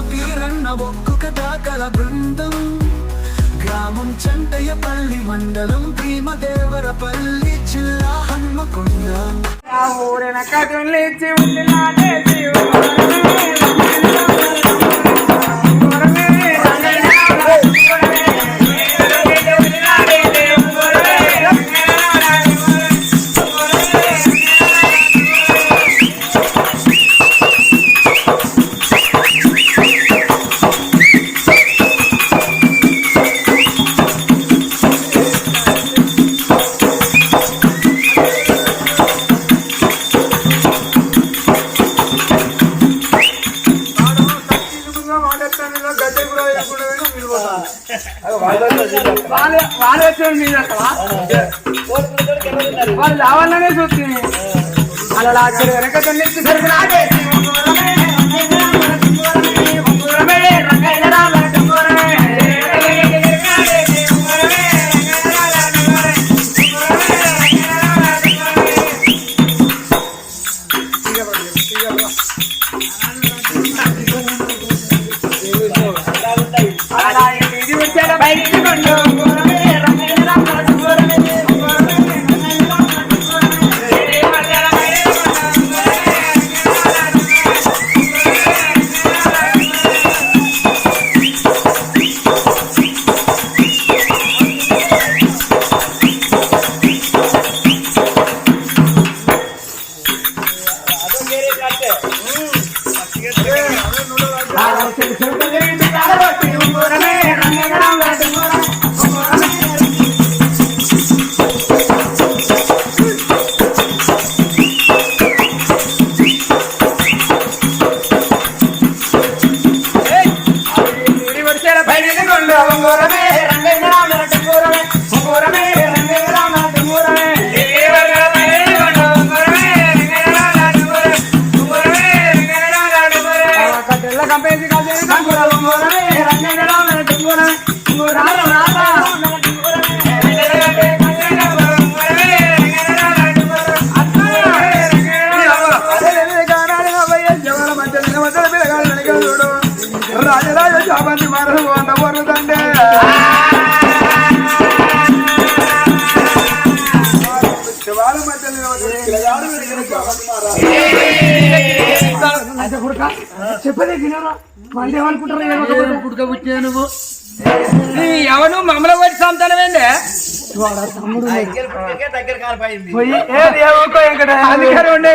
పీరన్న ఒక్కొక్క దాకల బృందం. గ్రామం చంటయ్యపల్లి మండలం భీమదేవరపల్లి జిల్లా హన్మకొండ. ఆ ఊరిన కదులిచ్చి ఉండిలాడేసి వాళ్ళు అలా వెనక తల్లి. చెప్పదే వినరా మళ్ళీ ఏమనుకుంటారు పుట్టుకొచ్చావు నువ్వు ఎవరు మమ్మల్ని వచ్చి సంతానమేందే ఇక్కడ ఉండే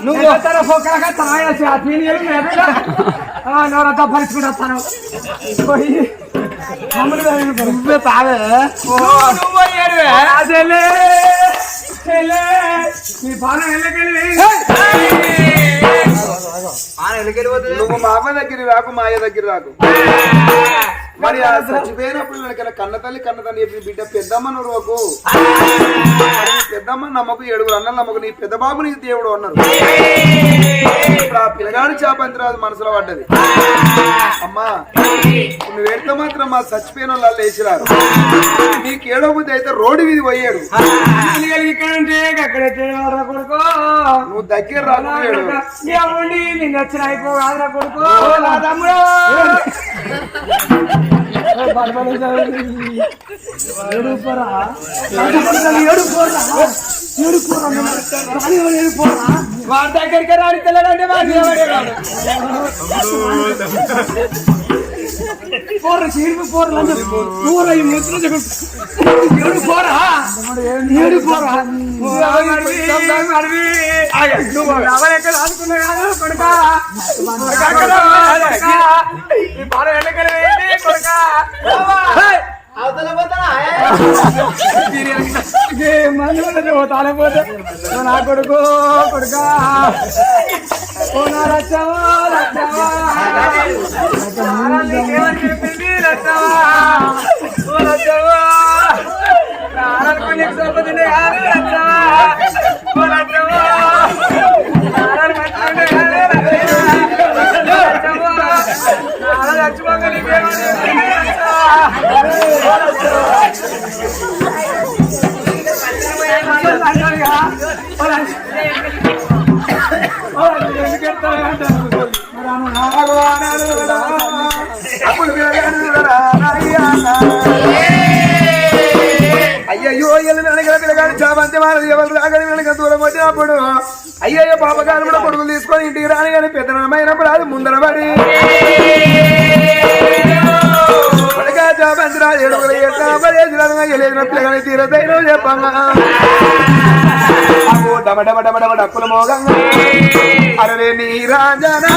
నువ్వు పోయి నువ్వే తావే నువ్వు ఏడువే అదేలే చెల్లే నీ పానం వెళ్ళకెళ్ళి నువ్వు మా అమ్మ దగ్గర రాకు మా అయ్య దగ్గర రాకు మరి ఆ చచ్చిపోయినప్పుడు వెనకాల కన్న తల్లి కన్న తల్లి చెప్పి బిడ్డ పెద్దమ్మ నువ్వు పెద్దమ్మ నమ్మకు ఏడుగురు అన్నలు నమ్మకు నీ పెద్ద బాబు నీకు దేవుడు అన్నారు. ఇప్పుడు ఆ పిల్లగాడు చాపంతిరాజు మనసులో పడ్డది. అమ్మా నువ్వు వెళ్తే మాత్రం మా చచ్చిపోయిన వాళ్ళు వేసిరారు నీకు ఏడో బుద్ధి అయితే రోడ్డు మీద పోయాడు. నువ్వు దగ్గర ఏమండి నిన్న వచ్చిన అయిపోగా కొడుకో. నా తమ్ముడు వాడి దగ్గరికి రాడి. తెల్లడంటే వాడు నిలబడేవాడు పోర చీరిపి పోర పూర ఈ ముద్ర ఏడు పోరా. ఏడు పోరా. నువ్వు ఎవరెక్కడ అనుకున్నా ఏంటి కొడుకా తాళపోతే నా కొడుకు కొడుకా. రచ్చవా రచ్చవా. అయ్యయ్యో ఎల్లు వెనక పిల్లగాడు చాబంతి మారది ఎవరు రాగలి వెనక దూరం వచ్చినప్పుడు అయ్యయ్యో పాపగారు కూడా కొడుకులు తీసుకో ఇంటికి రాని కానీ పెద్దనమైనప్పుడు అది ముందరబడి పిల్లగాని తీరదైన చెప్పంగా. మోగంగా. అరే నీ రాజనా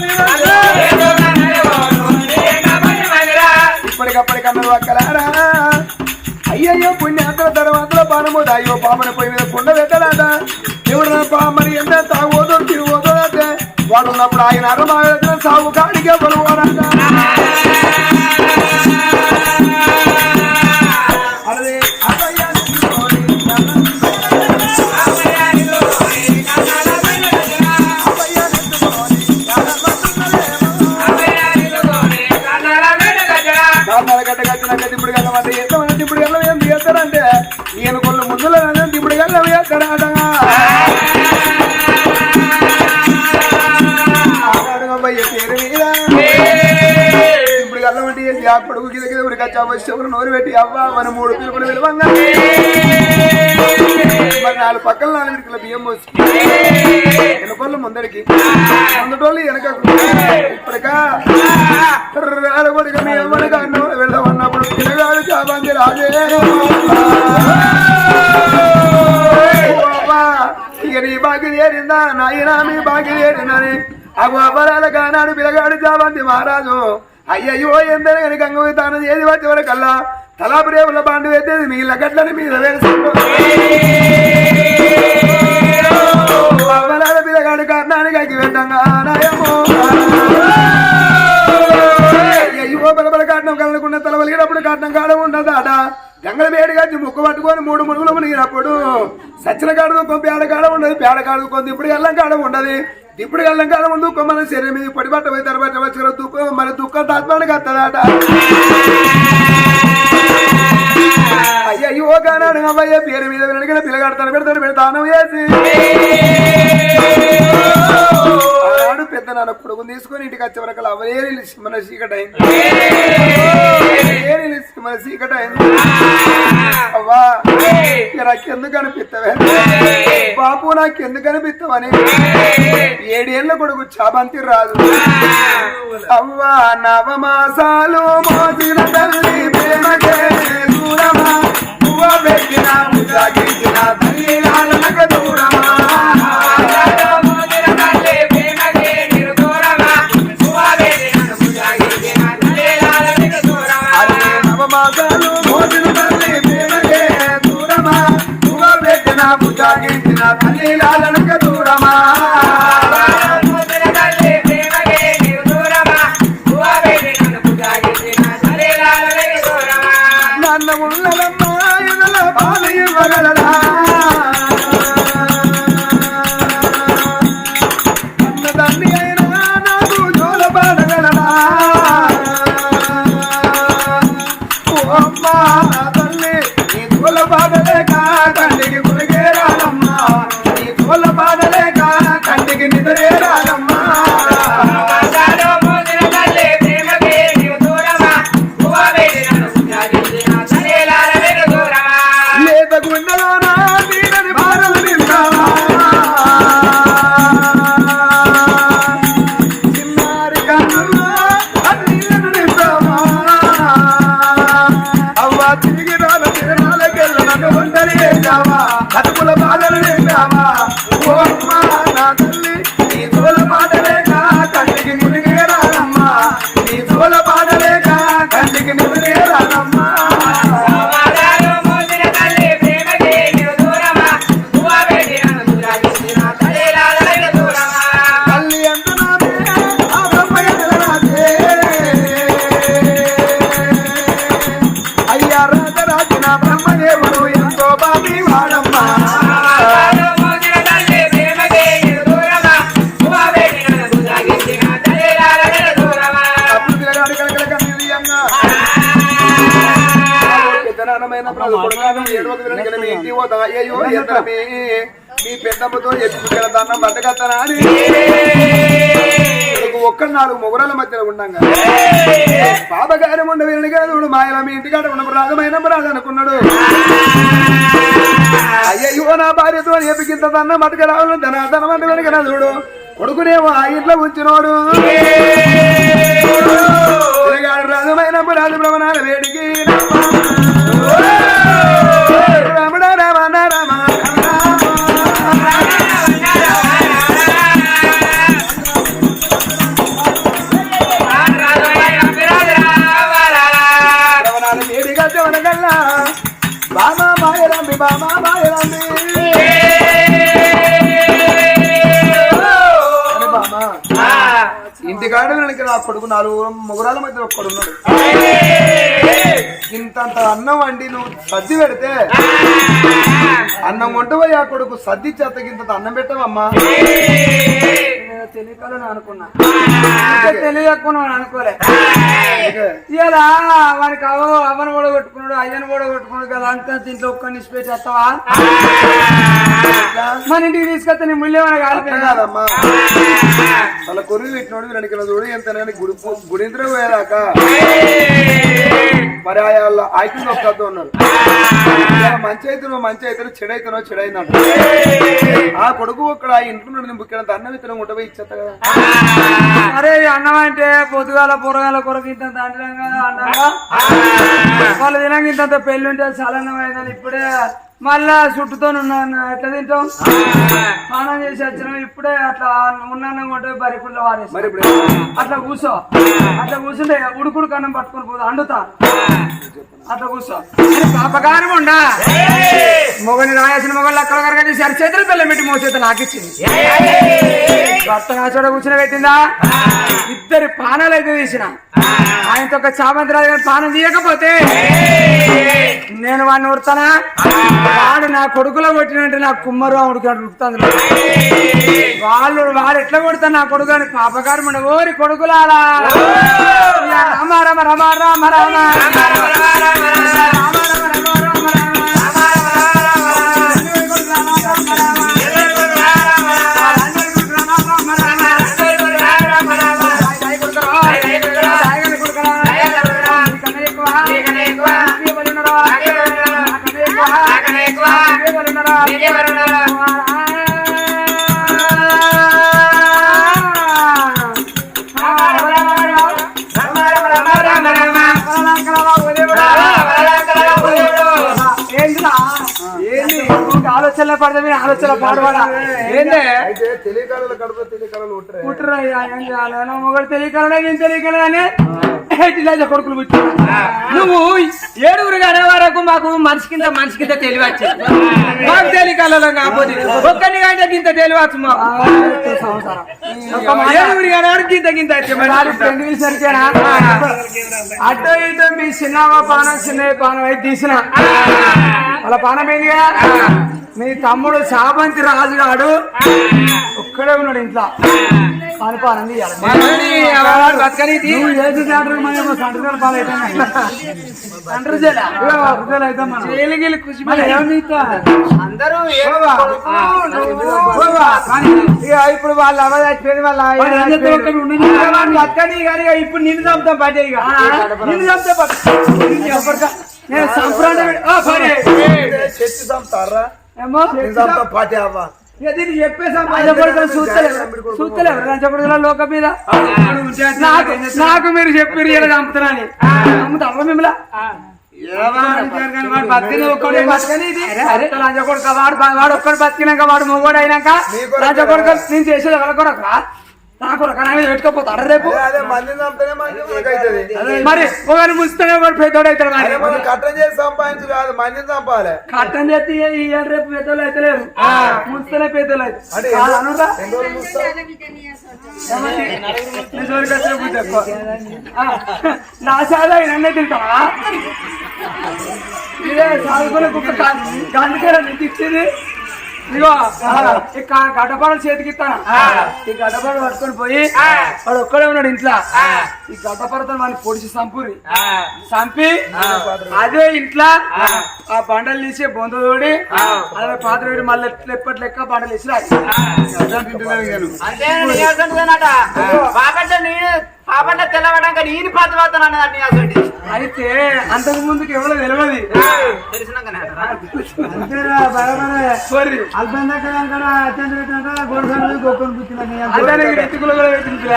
ఎంట అక్కలారా అయ్యయ్యో పుణ్యాత్ర తర్వాత పానము అయ్యో పాపని పోయి మీద కుండ పెట్టరాదా? ఎవరు నా పామని ఎంత తాగోదో తిరిగోదో అంటే వాడు ఉన్నప్పుడు ఆయన అరమాగ సాగు కాడికే పలువారంట చెవులు నోరు పెట్టి అవ్వా మన మూడు పిలుపులు విలువంగా. మరి నాలుగు పక్కల నాలుగు ఇటుకల బియ్యం పోసి వెనుకోళ్ళు ముందరికి ముందటోళ్ళు వెనకకు. ఇప్పటికా రాడగొడిక మీ అమ్మడిగా వెళ్ళమన్నప్పుడు పిల్లగాడు చాబంది రాజే. ఇక నీ బాకి చేరిందా నాయనా మీ బాకి చేరిందని ఆ గోపరాల కానాడు పిల్లగాడు చాబంది మహారాజు. అయ్యయ్యో ఎందరూ కనుక గంగవి తాను ఏది వాటి వరకల్లా. తలా ప్రేమల బాండు వేసేది మిగిలిన గట్లని మీద వేసుకుంటూ పిల్లగాడు కారణానికి అగ్గి పెట్టంగా నాయమో. అయ్యో బలబల కారణం కలగకుండా తల వలిగినప్పుడు కారణం కాడ ఉండదాడా గంగల వేడి ముక్కు పట్టుకొని మూడు మునుగులు మునిగినప్పుడు సచ్చిన కాడ కొంపి పేడ కాడ ఉండదు పేడ కాడ కొంత ఇప్పుడు ఎల్లం కాడ ఉండదు ఇప్పుడు ఎల్లం కాడ ముందు మన శరీరం మీద పొడి బట్ట పోయి తరబట్ట వచ్చిన దుఃఖం మన దుఃఖం తాత్మానికి వస్తుందట. అయ్యో కానాడు అవ్వయ్య పేరు మీద వెనక పిల్లగాడు తన పెడతాను పెడతాను వేసి. పెద్ద నాన్న కొడుకుని తీసుకొని ఇంటికి వచ్చే వరకు అవలేని మన చీకట అయింది. అవలేని మన చీకట అయింది. అవ్వా నాకెందుకు అనిపిస్తావే బాపు నాకెందుకు అనిపిస్తావని ఏడేళ్ళ కొడుకు చాబంతి రాదు. అవ్వా నవమాసాలు మోసిన తల్లి ప్రేమకే దూరమా? పువ్వ పెట్టిన తల్లి దూరమా? నన్న ఉన్నదమ్మా బట్టకత్తనా ఒక్క నాలుగు మొగరాల మధ్యలో ఉండంగా. బాబగారు ఉండ వినడు కాదు మాయల మీ ఇంటికాడ ఉన్న రాజమైన రాజు అనుకున్నాడు. అయ్యయ్యో నా భార్యతో ఎపికింత దన్న మటుక రావాలి ధన ధనం అంటే వెనక చూడు. కొడుకునేమో ఆ ఇంట్లో ఉంచినోడు. రాజమైన రాజు బ్రహ్మణాల వేడికి. ఇంటికాడ వెనక నా కొడుకు నాలుగు ముగురాల మధ్య ఒక్కడున్నాడు ఇంతంత అన్నం వండి నువ్వు సర్ది పెడితే అన్నం వంటపోయి ఆ కొడుకు సర్ది చేత ఇంత అన్నం పెట్టవమ్మా. తెలియకలను అనుకున్నా. తెలియకున్నాను అనుకోలే. ఇలా వానికి అవ అవను కూడా కొట్టుకున్నాడు అయ్యను కూడా కొట్టుకున్నాడు కదా అంతా దీంట్లో ఒక్క నిష్పేసి పెట్టేస్తావా మన ఇంటికి తీసుకొస్తే నీ ముళ్ళేమన్నా కాదమ్మా. అలా కొరువు పెట్టినోడు వెనక చూడు ఎంత గుడి గుడింద్ర పోయేదాకా మరి వాళ్ళ ఆయుధం నొక్కద్దు ఉన్నారు. మంచి అయితేనో మంచి అయితేనో చెడు చెడైందంట ఆ కొడుకు ఒక్కడ ఆ ఇంట్లో నుండి అన్న అన్నం ఇతను ముట్టబోయి కదా. అరే అన్నం అంటే పొద్దుగాల పొరగాల కొరకు ఇంత దండలం కదా అన్నగా వాళ్ళ దినంగా ఇంత పెళ్ళి ఉంటే సలన్నం అయిందని ఇప్పుడే మళ్ళా చుట్టుతో ఎట్లా తింటాం స్నానం చేసి వచ్చినాం ఇప్పుడే అట్లా ఉన్నాను కొంటే బరిపుల్లో వారేసి? అట్లా కూర్చో. అట్లా కూర్చుంటే ఉడుకుడు కన్నం పట్టుకొని పోదు అండుతా. అట్లా కూర్చో. పాపకారం ఉండా? మొగని రాయాల్సిన మొగలు అక్కడ కరగని సరి చేతులు బెల్లం పెట్టి మోసేత నాకు ఇచ్చింది భర్త చోట కూర్చుని పెట్టిందా ఇద్దరి పానాలు అయితే తీసిన. ఆయనతో ఒక చామంతి రాజు గారి పానం తీయకపోతే నేను వాడిని ఉడతానా వాడు నా కొడుకులో కొట్టినంటే నా కుమ్మరు ఆవిడకి ఉడుతుంది వాళ్ళు వాడు ఎట్లా కొడతాను నా కొడుకు అని పాపగారు మన ఓరి కొడుకులారా. రామ రామ రామ రామ రామ. ఏంటిరా ఆలోచన పడదే ఆలోచన ఏందే? ఉంటారు పుట్టరయ్యా ఏం చేయాలి? నా మొగడు తెలియకలనే నేను తెలియకలనే ఇట్లా కొడుకులు పుట్టి నువ్వు ఏడుగురు అనే వరకు మాకు మనిషి కింద మనిషి కింద తెలివచ్చు మాకు తెలియకలలో కాకపోతే ఒక్కని కంటే గింత తెలియవచ్చు మాకు. ఏడుగురు అనే వరకు గింత గింత అటు ఇటు మీ చిన్నవ పానం చిన్న పానం అయితే తీసిన. వాళ్ళ పానం ఏందిగా మీ తమ్ముడు శాపంతి రాజుగాడు. ఒక్కడే ఉన్నాడు ఇంట్లో. ఇప్పుడు వాళ్ళు అవ్వ చచ్చిపోయింది వాళ్ళ బతకని కానీ ఇప్పుడు నిన్ను చంపుతాం పట్టే ఇక. నిన్ను చంపుతా పట్టు. నేను సంప్రాంత చెట్టు చంపుతారా? అవ్వ. లోక మీద. నాకు నాకు మీరు చెప్పారు ఇలా చంపుతున్నాని చంపుతావా మిమ్మల్ని. వాడు బతికిన ఒక్కడే కొడుక బతికినాక వాడు మొగోడు అయినాక నీ కొడుకు లంచ కొడుక నేను చేసేది ఎవరి కొరక నా కొరక నా మీద పెట్టుకోపోతాడు రేపు. మరి పెద్దోడు అవుతాడు కానీ మనం కట్టం చేసి సంపాదించు కాదు మందిని చంపాలి. కట్టం చేస్తే రేపు పెద్దోళ్ళు పెద్దోళ్ళు? నీ సాదా నన్నే తింటావా? ఇదే సాగుకునే కుక్క గాంధీకార నీకు ఇచ్చింది ఇగో ఈ గడ్డపారలు చేతికి ఇస్తాను. ఈ గడ్డపారలు పట్టుకొని పోయి వాడు ఒక్కడే ఉన్నాడు ఇంట్లో. ఈ గడ్డపారతో వాడిని పొడిచి సంపూరి. సంపి అదే ఇంట్లో ఆ. బండలు తీసి బొంద తోడి అదే పాత్ర వేడి మళ్ళీ ఎప్పటి లెక్క బండలు వేసి రాయి. అంతే నీ అసంటిదేనట. బాపట్ల నేను బాపట్ల తెల్లబడ్డాక నేను పాత పోతాను అన్నది నీ అసంటి అయితే అంతకు ముందుకు ఎవరో తెలియదు తెలిసినాకనే సారీ అదే ఎత్తుకులు కూడా పెట్టింది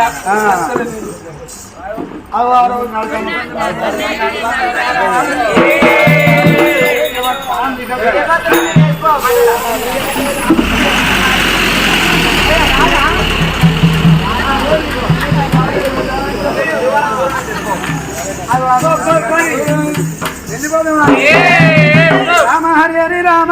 రామ హరి హరి రామ.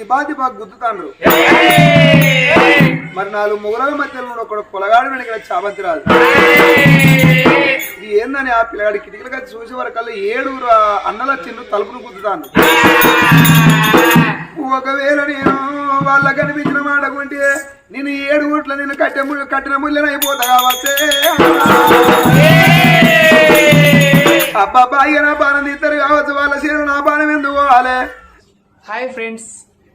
దిబా దిబా గుద్దుతాండ్రు. మరి నాలుగు ముగ్గుల మధ్యలో ఒక పొలగాడు వెనక చాబంతి రాదు ఇది ఏందని ఆ పిల్లగాడి కిటికీలు వచ్చి చూసే వరకల్లా ఏడుగురు అన్నల చిన్ను తలుపును గుద్దుతాను ఒకవేళ నేను వాళ్ళ కనిపించిన మాట కొంటే నేను ఏడు ఊట్ల నేను కట్టే ము- కట్టిన ముళ్ళని అయిపోతా కావచ్చే. అబ్బాబ్బా ఇక నా బాణం తీస్తారు కావచ్చు వాళ్ళ చీర నా బాణం ఎందుకు పోవాలి? Hi friends.